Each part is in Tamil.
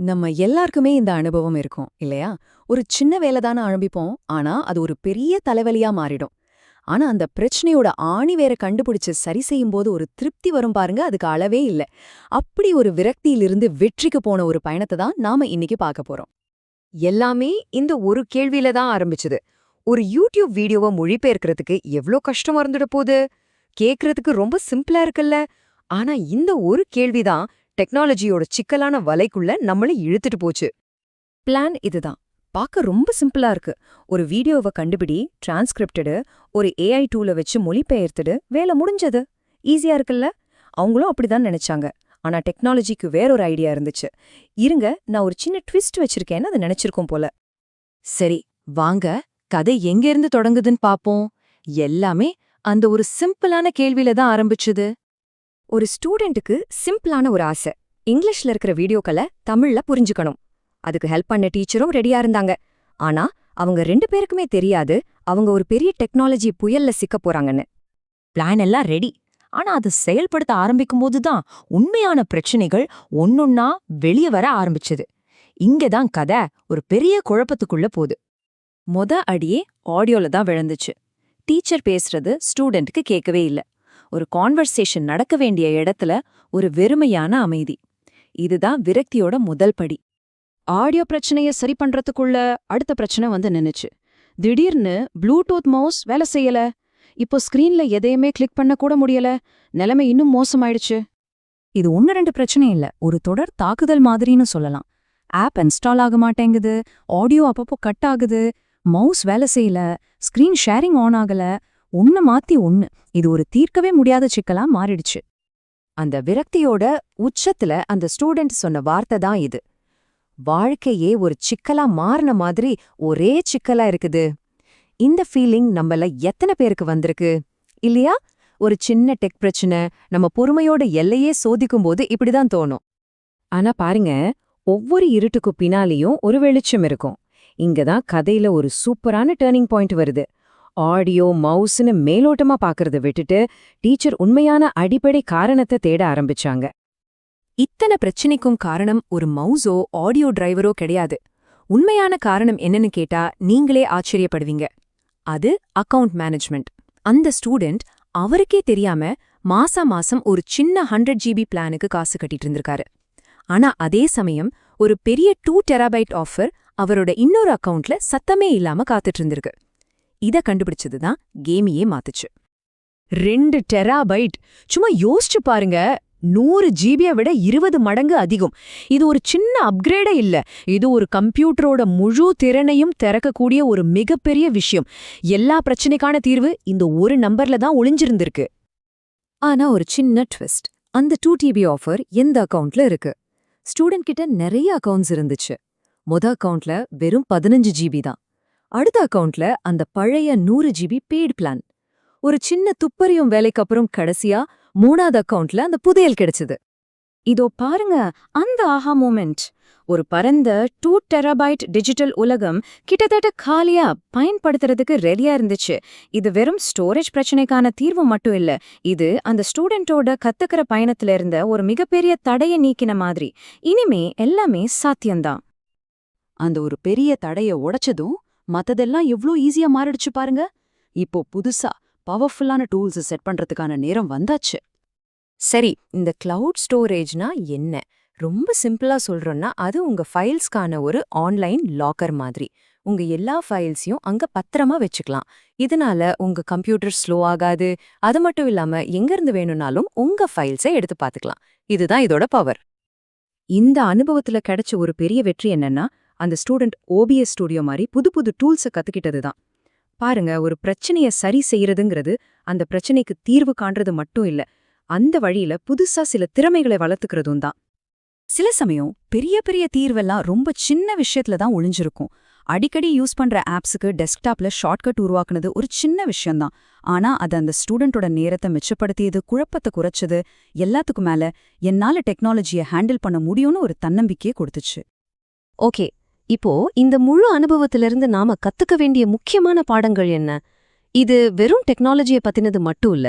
நம்ம எல்லாருக்குமே இந்த அனுபவம் இருக்கும் இல்லையா? ஒரு சின்ன வேலை தானே ஆரம்பிப்போம் ஆனா அது ஒரு பெரிய தலைவலியா மாறிடும். ஆனா அந்த பிரச்சனையோட ஆணி வேற கண்டுபிடிச்சு சரி செய்யும்போது ஒரு திருப்தி வரும் பாருங்க அதுக்கு அளவே இல்ல. அப்படி ஒரு விரக்தியிலிருந்து வெற்றிக்கு போன ஒரு பயணத்தை தான் நாம இன்னைக்கு பார்க்க போறோம். எல்லாமே இந்த ஒரு கேள்வியில தான் ஆரம்பிச்சது. ஒரு யூடியூப் வீடியோவை மொழிபெயர்க்கிறதுக்கு எவ்ளோ கஷ்டமா இருந்துட போகுது? கேட்கறதுக்கு ரொம்ப சிம்பிளா இருக்குல்ல. ஆனா இந்த ஒரு கேள்விதான் டெக்னாலஜியோட சிக்கலான வலைக்குள்ள நம்மளை இழுத்துட்டு போச்சு. பிளான் இதுதான். பார்க்க ரொம்ப சிம்பிளா இருக்கு. ஒரு வீடியோவை கண்டுபிடி டிரான்ஸ்கிரிப்டடு ஒரு ஏஐ டூல வச்சு மொழிபெயர்த்துடு வேலை முடிஞ்சது. ஈஸியா இருக்குல்ல? அவங்களும் அப்படிதான் நினைச்சாங்க. ஆனா டெக்னாலஜிக்கு வேறொரு ஐடியா இருந்துச்சு. இருங்க நான் ஒரு சின்ன ட்விஸ்ட் வச்சிருக்கேன்னு அது நினைச்சிருக்கோம் போல. சரி வாங்க. கதை எங்க இருந்து தொடங்குதுன்னு பாப்போம். எல்லாமே அந்த ஒரு சிம்பிளான கேள்வியில தான் ஆரம்பிச்சுது. ஒரு ஸ்டூடெண்ட்டுக்கு சிம்பிளான ஒரு ஆசை. இங்கிலீஷ்ல இருக்கிற வீடியோக்களை தமிழ்ல புரிஞ்சுக்கணும். அதுக்கு ஹெல்ப் பண்ண டீச்சரும் ரெடியா இருந்தாங்க. ஆனா அவங்க ரெண்டு பேருக்குமே தெரியாது அவங்க ஒரு பெரிய டெக்னாலஜி புயல்ல சிக்க போறாங்கன்னு. பிளான் எல்லாம் ரெடி. ஆனா அதை செயல்படுத்த ஆரம்பிக்கும்போது தான் உண்மையான பிரச்சனைகள் ஒன்னொன்னா வெளியே வர ஆரம்பிச்சது. இங்கதான் கதை ஒரு பெரிய குழப்பத்துக்குள்ள போகுது. மொத அடியே ஆடியோல தான் விழுந்துச்சு. டீச்சர் பேசுறது ஸ்டூடெண்ட்க்கு கேட்கவே இல்ல. ஒரு கான்வர்சேஷன் நடக்க வேண்டிய இடத்துல ஒரு வெறுமையான அமைதி. இதுதான் விரக்தியோட முதல் படி. ஆடியோ பிரச்சனைய சரி பண்றதுக்குள்ள அடுத்த பிரச்சனை வந்து நின்னுச்சு. திடீர்னு ப்ளூடூத் மவுஸ் வேலை செய்யல. இப்போ ஸ்கிரீன்ல எதையுமே கிளிக் பண்ண கூட முடியல. நிலைமை இன்னும் மோசமாயிடுச்சு. இது ஒன்னு ரெண்டு பிரச்சனை இல்ல. ஒரு தொடர் தாக்குதல் மாதிரின்னு சொல்லலாம். ஆப் இன்ஸ்டால் ஆக மாட்டேங்குது. ஆடியோ அப்பப்போ கட் ஆகுது. மவுஸ் வேலை செய்யல. ஸ்கிரீன் ஷேரிங் ஆன் ஆகல. ஒன்னு மாத்தி ஒன்னு இது ஒரு தீர்க்கவே முடியாத சிக்கலா மாறிடுச்சு. அந்த விரக்தியோட உச்சத்துல அந்த ஸ்டூடெண்ட் சொன்ன வார்த்தை தான் இது. வாழ்க்கையே ஒரு சிக்கலா மாறின மாதிரி ஒரே சிக்கலா இருக்குது. இந்த ஃபீலிங் நம்மள எத்தனை பேருக்கு வந்திருக்கு? இல்லையா? ஒரு சின்ன டெக் பிரச்சனை நம்ம பொறுமையோட எல்லையே சோதிக்கும்போது இப்படிதான் தோணும். ஆனா பாருங்க ஒவ்வொரு இருட்டுக்கு பின்னாலேயும் ஒரு வெளிச்சம் இருக்கும். இங்கதான் கதையில ஒரு சூப்பரான டேர்னிங் பாயிண்ட் வருது. ஆடியோ மவுஸ்னு மேலோட்டமா பாக்கறத விட்டுட்டு டீச்சர் உண்மையான அடிப்படை காரணத்தை தேட ஆரம்பிச்சாங்க. இத்தனை பிரச்சனைக்கும் காரணம் ஒரு மவுஸோ ஆடியோ டிரைவரோ கிடையாது. உண்மையான காரணம் என்னன்னு கேட்டா நீங்களே ஆச்சரியப்படுவீங்க. அது அக்கவுண்ட் மேனேஜ்மெண்ட். அந்த ஸ்டூடெண்ட் அவருக்கே தெரியாம மாசா மாசம் ஒரு சின்ன ஹண்ட்ரட் ஜிபி பிளானுக்கு காசு கட்டிட்டு இருந்திருக்காரு. ஆனா அதே சமயம் ஒரு பெரிய டூ டெராபைட் ஆஃபர் அவரோட இன்னொரு அக்கவுண்ட்ல சத்தமே இல்லாம காத்துட்டு இருந்திருக்கு. இத கண்டுபிடிச்சதுதான் கேமியே மாத்துச்சு. ரெண்டு டெராபைட். சும்மா யோசிச்சு பாருங்க. நூறு ஜிபியை விட இருபது மடங்கு அதிகம். இது ஒரு சின்ன அப்கிரேடே இல்ல. இது ஒரு கம்ப்யூட்டரோட முழு திறனையும் திறக்கக்கூடிய ஒரு மிகப்பெரிய விஷயம். எல்லா பிரச்சனைக்கான தீர்வு இந்த ஒரு நம்பர்ல தான் ஒளிஞ்சிருந்திருக்கு. ஆனா ஒரு சின்ன ட்விஸ்ட். அந்த டூ டிபி ஆஃபர் எந்த அக்கவுண்ட்ல இருக்கு? ஸ்டூடெண்ட் கிட்ட நிறைய அக்கவுண்ட்ஸ் இருந்துச்சு. மொத அக்கவுண்ட்ல வெறும் பதினஞ்சு ஜிபி தான். அடுத்த அக்கவுண்ட்ல அந்த பழைய நூறு ஜிபி பெய்டு பிளான் ஒரு சின்ன துப்பறியும் வேலைக்கு அப்புறம் கடைசியா மூணாவது அக்கவுண்ட்ல அந்த புதையல் கிடைச்சது. இதோ பாருங்க அந்த ஆஹா மூமெண்ட் ஒரு பரந்த டூ டெராபைட் டிஜிட்டல் உலகம் கிட்டத்தட்ட காலியா பயன்படுத்துறதுக்கு ரெடியா இருந்துச்சு. இது வெறும் ஸ்டோரேஜ் பிரச்சனைக்கான தீர்வு மட்டும் இல்ல இது அந்த ஸ்டூடெண்டோட கத்துக்கிற பயணத்துல இருந்த ஒரு மிகப்பெரிய தடைய நீக்கின மாதிரி. இனிமே எல்லாமே சாத்தியம்தான். அந்த ஒரு பெரிய தடைய உடைச்சதும் மத்ததெல்லாம் எவ்ளோ ஈஸியா மாறிடுச்சு பாருங்க. இப்போ புதுசா பவர்ஃபுல்லான டூல்ஸ் செட் பண்றதுக்கான நேரம் வந்தாச்சு. சரி இந்த கிளவுட் ஸ்டோரேஜ்னா என்ன? ரொம்ப சிம்பிளா சொல்றோம்னா அது உங்க ஃபைல்ஸ்க்கான ஒரு ஆன்லைன் லாக்கர் மாதிரி. உங்க எல்லா ஃபைல்ஸையும் அங்க பத்திரமா வச்சுக்கலாம். இதனால உங்க கம்ப்யூட்டர் ஸ்லோ ஆகாது. அது மட்டும் இல்லாம எங்க இருந்து வேணும்னாலும் உங்க ஃபைல்ஸை எடுத்து பார்த்துக்கலாம். இதுதான் இதோட பவர் இந்த அனுபவத்துல கிடைச்ச ஒரு பெரிய வெற்றி என்னன்னா அந்த ஸ்டூடெண்ட் ஓபிஎஸ் ஸ்டுடியோ மாதிரி புது புது டூல்ஸை கத்துக்கிட்டது தான் பாருங்க ஒரு பிரச்சனைய சரி செய்யறதுங்கிறது அந்த பிரச்சனைக்கு தீர்வு காண்றது மட்டும் இல்ல அந்த வழியில புதுசா சில திறமைகளை வளர்த்துக்கிறதும் தான். சில சமயம் பெரிய பெரிய தீர்வெல்லாம் ரொம்ப சின்ன விஷயத்துல தான் ஒளிஞ்சிருக்கும். அடிக்கடி யூஸ் பண்ற ஆப்ஸுக்கு டெஸ்க்டாப்ல ஷார்ட்கட் உருவாக்குனது ஒரு சின்ன விஷயம்தான். ஆனா அது அந்த ஸ்டூடெண்டோட நேரத்தை மிச்சப்படுத்தியது குழப்பத்தை குறைச்சது எல்லாத்துக்கும் மேல என்னால டெக்னாலஜியை ஹேண்டில் பண்ண முடியும்னு ஒரு தன்னம்பிக்கையை கொடுத்துச்சு. ஓகே இப்போ இந்த முழு அனுபவத்திலிருந்து நாம கத்துக்க வேண்டிய முக்கியமான பாடங்கள் என்ன? இது வெறும் டெக்னாலஜியை பத்தினது மட்டும் இல்ல.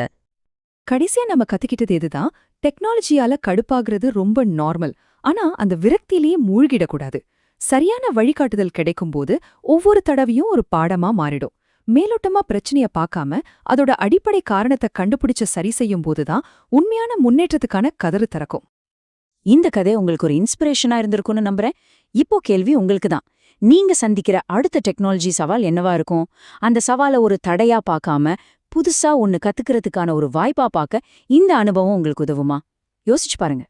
கடைசியா நம்ம கத்துக்கிட்டது இதுதான் டெக்னாலஜியால கடுப்பாகிறது ரொம்ப நார்மல் ஆனா அந்த விரக்தியிலேயே மூழ்கிடக்கூடாது. சரியான வழிகாட்டுதல் கிடைக்கும்போது ஒவ்வொரு தடவையும் ஒரு பாடமா மாறிடும். மேலோட்டமா பிரச்சனைய பார்க்காம அதோட அடிப்படை காரணத்தை கண்டுபிடிச்ச சரி செய்யும் போதுதான் உண்மையான முன்னேற்றத்துக்கான கதறு திறக்கும். இந்த கதை உங்களுக்கு ஒரு இன்ஸ்பிரேஷனா இருந்திருக்கும்னு நம்புறேன். இப்போ கேள்வி உங்களுக்கு தான் நீங்க சந்திக்கிற அடுத்த டெக்னாலஜி சவால் என்னவா இருக்கும்? அந்த சவாலை ஒரு தடையா பார்க்காம புதுசா ஒன்னு கத்துக்கிறதுக்கான ஒரு வாய்ப்பா பார்க்க இந்த அனுபவம் உங்களுக்கு உதவுமா? யோசிச்சு பாருங்க.